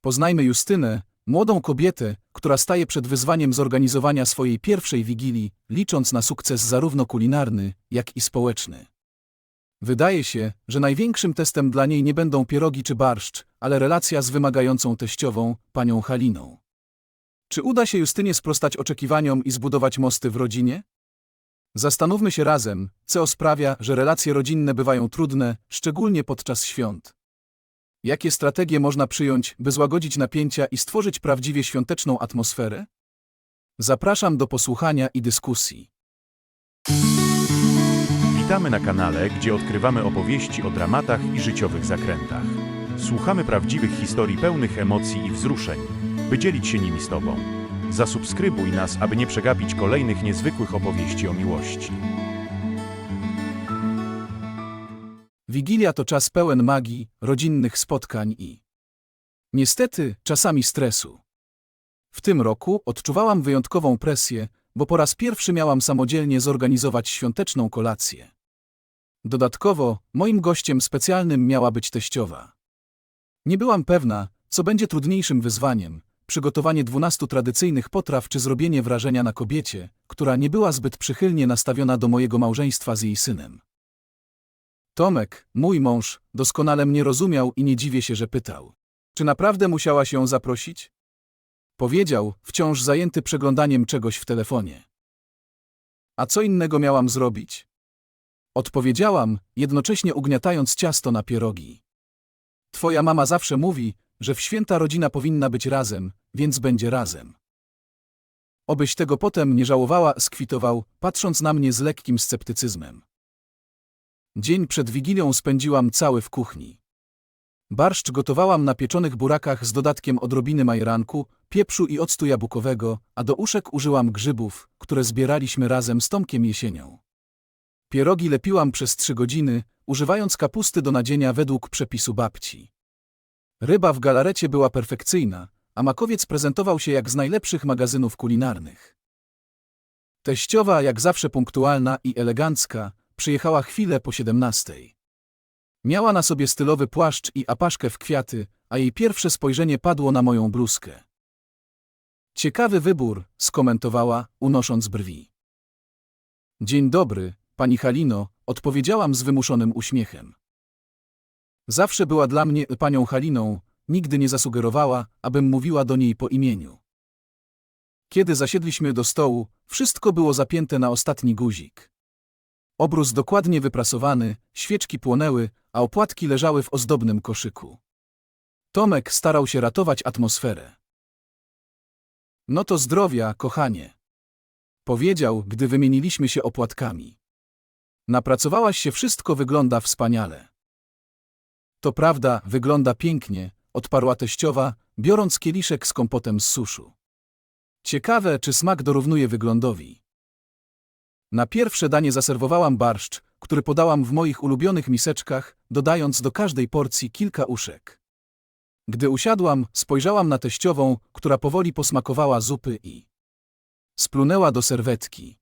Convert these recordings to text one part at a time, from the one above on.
Poznajmy Justynę, młodą kobietę, która staje przed wyzwaniem zorganizowania swojej pierwszej wigilii, licząc na sukces zarówno kulinarny, jak i społeczny. Wydaje się, że największym testem dla niej nie będą pierogi czy barszcz, ale relacja z wymagającą teściową, panią Haliną. Czy uda się Justynie sprostać oczekiwaniom i zbudować mosty w rodzinie? Zastanówmy się razem, co sprawia, że relacje rodzinne bywają trudne, szczególnie podczas świąt. Jakie strategie można przyjąć, by złagodzić napięcia i stworzyć prawdziwie świąteczną atmosferę? Zapraszam do posłuchania i dyskusji. Witamy na kanale, gdzie odkrywamy opowieści o dramatach i życiowych zakrętach. Słuchamy prawdziwych historii pełnych emocji i wzruszeń, by dzielić się nimi z Tobą. Zasubskrybuj nas, aby nie przegapić kolejnych niezwykłych opowieści o miłości. Wigilia to czas pełen magii, rodzinnych spotkań i niestety czasami stresu. W tym roku odczuwałam wyjątkową presję, bo po raz pierwszy miałam samodzielnie zorganizować świąteczną kolację. Dodatkowo, moim gościem specjalnym miała być teściowa. Nie byłam pewna, co będzie trudniejszym wyzwaniem przygotowanie dwunastu tradycyjnych potraw czy zrobienie wrażenia na kobiecie, która nie była zbyt przychylnie nastawiona do mojego małżeństwa z jej synem. Tomek, mój mąż, doskonale mnie rozumiał i nie dziwię się, że pytał. Czy naprawdę musiała się zaprosić? Powiedział, wciąż zajęty przeglądaniem czegoś w telefonie. A co innego miałam zrobić? Odpowiedziałam, jednocześnie ugniatając ciasto na pierogi. Twoja mama zawsze mówi, że w święta rodzina powinna być razem, więc będzie razem. Obyś tego potem nie żałowała, skwitował, patrząc na mnie z lekkim sceptycyzmem. Dzień przed Wigilią spędziłam cały w kuchni. Barszcz gotowałam na pieczonych burakach z dodatkiem odrobiny majeranku, pieprzu i octu jabłkowego, a do uszek użyłam grzybów, które zbieraliśmy razem z Tomkiem jesienią. Pierogi lepiłam przez trzy godziny, używając kapusty do nadzienia według przepisu babci. Ryba w galarecie była perfekcyjna, a makowiec prezentował się jak z najlepszych magazynów kulinarnych. Teściowa, jak zawsze punktualna i elegancka, przyjechała chwilę po siedemnastej. Miała na sobie stylowy płaszcz i apaszkę w kwiaty, a jej pierwsze spojrzenie padło na moją bluzkę. Ciekawy wybór, skomentowała, unosząc brwi. Dzień dobry, pani Halino, odpowiedziałam z wymuszonym uśmiechem. Zawsze była dla mnie panią Haliną, nigdy nie zasugerowała, abym mówiła do niej po imieniu. Kiedy zasiedliśmy do stołu, wszystko było zapięte na ostatni guzik. Obrus dokładnie wyprasowany, świeczki płonęły, a opłatki leżały w ozdobnym koszyku. Tomek starał się ratować atmosferę. No to zdrowia, kochanie. Powiedział, gdy wymieniliśmy się opłatkami. Napracowałaś się, wszystko wygląda wspaniale. To prawda, wygląda pięknie, odparła teściowa, biorąc kieliszek z kompotem z suszu. Ciekawe, czy smak dorównuje wyglądowi. Na pierwsze danie zaserwowałam barszcz, który podałam w moich ulubionych miseczkach, dodając do każdej porcji kilka uszek. Gdy usiadłam, spojrzałam na teściową, która powoli posmakowała zupy i splunęła do serwetki.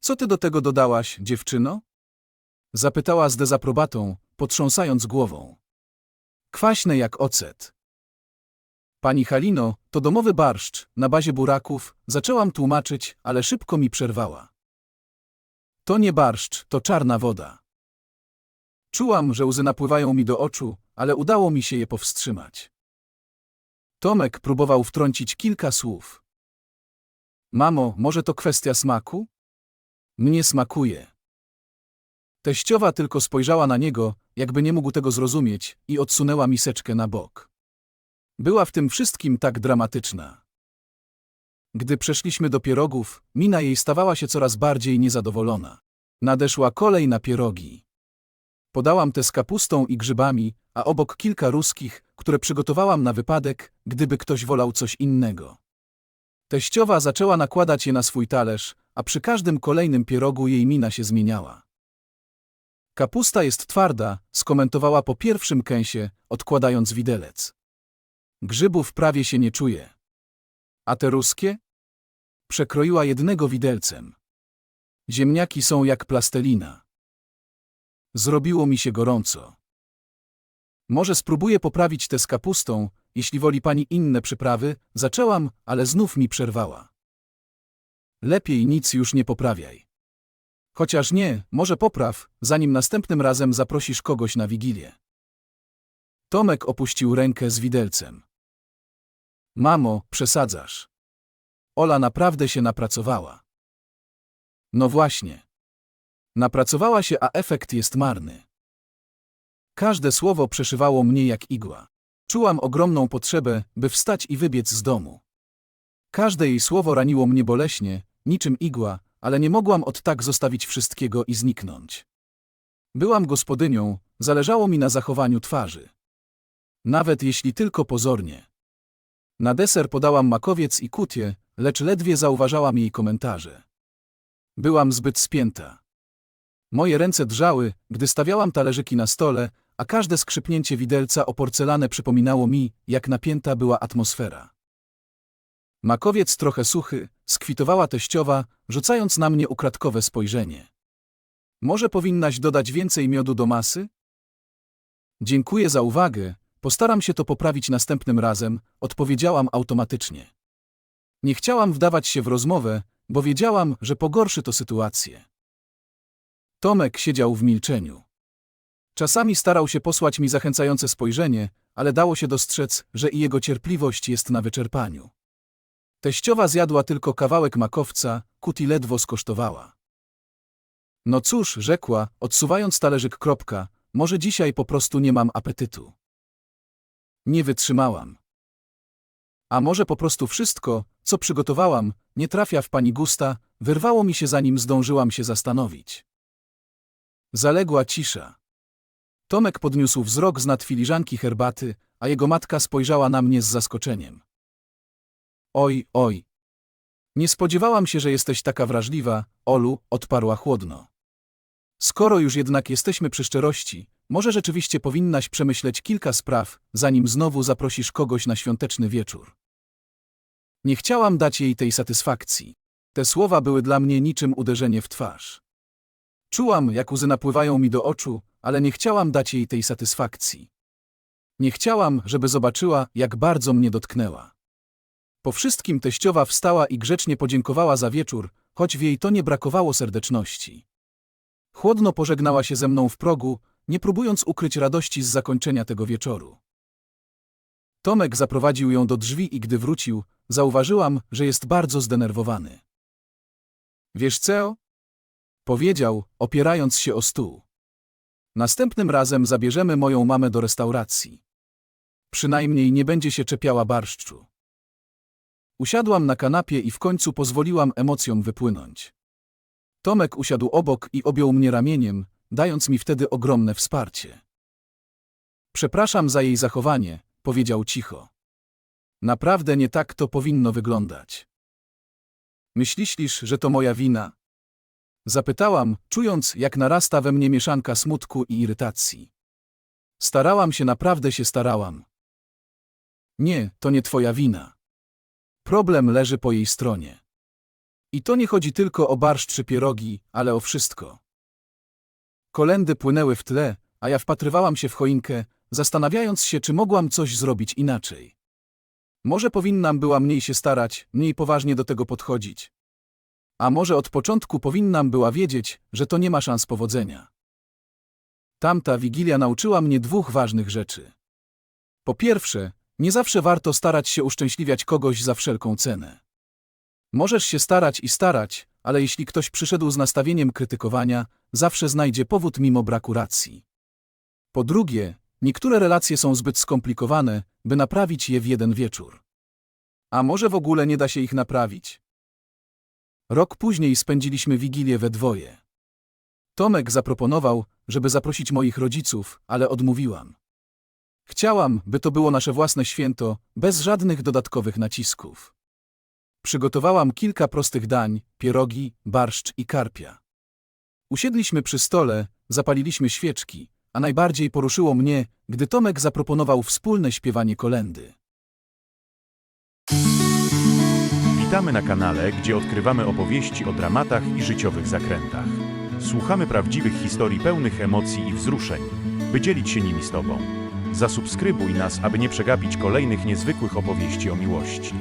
Co ty do tego dodałaś, dziewczyno? Zapytała z dezaprobatą, potrząsając głową. Kwaśne jak ocet. Pani Halino, to domowy barszcz, na bazie buraków, zaczęłam tłumaczyć, ale szybko mi przerwała. To nie barszcz, to czarna woda. Czułam, że łzy napływają mi do oczu, ale udało mi się je powstrzymać. Tomek próbował wtrącić kilka słów. Mamo, może to kwestia smaku? Mnie smakuje. Teściowa tylko spojrzała na niego, jakby nie mógł tego zrozumieć, i odsunęła miseczkę na bok. Była w tym wszystkim tak dramatyczna. Gdy przeszliśmy do pierogów, mina jej stawała się coraz bardziej niezadowolona. Nadeszła kolej na pierogi. Podałam te z kapustą i grzybami, a obok kilka ruskich, które przygotowałam na wypadek, gdyby ktoś wolał coś innego. Teściowa zaczęła nakładać je na swój talerz, a przy każdym kolejnym pierogu jej mina się zmieniała. Kapusta jest twarda, skomentowała po pierwszym kęsie, odkładając widelec. Grzybów prawie się nie czuje. A te ruskie? Przekroiła jednego widelcem. Ziemniaki są jak plastelina. Zrobiło mi się gorąco. Może spróbuję poprawić tę z kapustą, jeśli woli pani inne przyprawy, zaczęłam, ale znów mi przerwała. Lepiej nic już nie poprawiaj. Chociaż nie, może popraw, zanim następnym razem zaprosisz kogoś na wigilię. Tomek opuścił rękę z widelcem. Mamo, przesadzasz. Ola naprawdę się napracowała. No właśnie. Napracowała się, a efekt jest marny. Każde słowo przeszywało mnie jak igła. Czułam ogromną potrzebę, by wstać i wybiec z domu. Każde jej słowo raniło mnie boleśnie, niczym igła, ale nie mogłam od tak zostawić wszystkiego i zniknąć. Byłam gospodynią, zależało mi na zachowaniu twarzy. Nawet jeśli tylko pozornie. Na deser podałam makowiec i kutię, lecz ledwie zauważałam jej komentarze. Byłam zbyt spięta. Moje ręce drżały, gdy stawiałam talerzyki na stole, a każde skrzypnięcie widelca o porcelanę przypominało mi, jak napięta była atmosfera. Makowiec trochę suchy, skwitowała teściowa, rzucając na mnie ukradkowe spojrzenie. Może powinnaś dodać więcej miodu do masy? Dziękuję za uwagę, postaram się to poprawić następnym razem, odpowiedziałam automatycznie. Nie chciałam wdawać się w rozmowę, bo wiedziałam, że pogorszy to sytuację. Tomek siedział w milczeniu. Czasami starał się posłać mi zachęcające spojrzenie, ale dało się dostrzec, że i jego cierpliwość jest na wyczerpaniu. Teściowa zjadła tylko kawałek makowca, Kuti ledwo skosztowała. No cóż, rzekła, odsuwając talerzyk kropka, może dzisiaj po prostu nie mam apetytu. Nie wytrzymałam. A może po prostu wszystko, co przygotowałam, nie trafia w pani gusta, wyrwało mi się zanim zdążyłam się zastanowić. Zaległa cisza. Tomek podniósł wzrok z nad filiżanki herbaty, a jego matka spojrzała na mnie z zaskoczeniem. Oj, oj. Nie spodziewałam się, że jesteś taka wrażliwa, Olu, odparła chłodno. Skoro już jednak jesteśmy przy szczerości, może rzeczywiście powinnaś przemyśleć kilka spraw, zanim znowu zaprosisz kogoś na świąteczny wieczór. Nie chciałam dać jej tej satysfakcji. Te słowa były dla mnie niczym uderzenie w twarz. Czułam, jak łzy napływają mi do oczu, ale nie chciałam dać jej tej satysfakcji. Nie chciałam, żeby zobaczyła, jak bardzo mnie dotknęła. Po wszystkim teściowa wstała i grzecznie podziękowała za wieczór, choć w jej tonie brakowało serdeczności. Chłodno pożegnała się ze mną w progu, nie próbując ukryć radości z zakończenia tego wieczoru. Tomek zaprowadził ją do drzwi i gdy wrócił, zauważyłam, że jest bardzo zdenerwowany. Wiesz co? Powiedział, opierając się o stół. Następnym razem zabierzemy moją mamę do restauracji. Przynajmniej nie będzie się czepiała barszczu. Usiadłam na kanapie i w końcu pozwoliłam emocjom wypłynąć. Tomek usiadł obok i objął mnie ramieniem, dając mi wtedy ogromne wsparcie. Przepraszam za jej zachowanie, powiedział cicho. Naprawdę nie tak to powinno wyglądać. Myślisz, że to moja wina? Zapytałam, czując, jak narasta we mnie mieszanka smutku i irytacji. Starałam się, naprawdę się starałam. Nie, to nie twoja wina. Problem leży po jej stronie. I to nie chodzi tylko o barszcz czy pierogi, ale o wszystko. Kolendy płynęły w tle, a ja wpatrywałam się w choinkę, zastanawiając się, czy mogłam coś zrobić inaczej. Może powinnam była mniej się starać, mniej poważnie do tego podchodzić. A może od początku powinnam była wiedzieć, że to nie ma szans powodzenia. Tamta wigilia nauczyła mnie dwóch ważnych rzeczy. Po pierwsze, nie zawsze warto starać się uszczęśliwiać kogoś za wszelką cenę. Możesz się starać i starać, ale jeśli ktoś przyszedł z nastawieniem krytykowania, zawsze znajdzie powód mimo braku racji. Po drugie, niektóre relacje są zbyt skomplikowane, by naprawić je w jeden wieczór. A może w ogóle nie da się ich naprawić? Rok później spędziliśmy wigilię we dwoje. Tomek zaproponował, żeby zaprosić moich rodziców, ale odmówiłam. Chciałam, by to było nasze własne święto, bez żadnych dodatkowych nacisków. Przygotowałam kilka prostych dań, pierogi, barszcz i karpia. Usiedliśmy przy stole, zapaliliśmy świeczki, a najbardziej poruszyło mnie, gdy Tomek zaproponował wspólne śpiewanie kolendy. Witamy na kanale, gdzie odkrywamy opowieści o dramatach i życiowych zakrętach. Słuchamy prawdziwych historii pełnych emocji i wzruszeń, by dzielić się nimi z Tobą. Zasubskrybuj nas, aby nie przegapić kolejnych niezwykłych opowieści o miłości.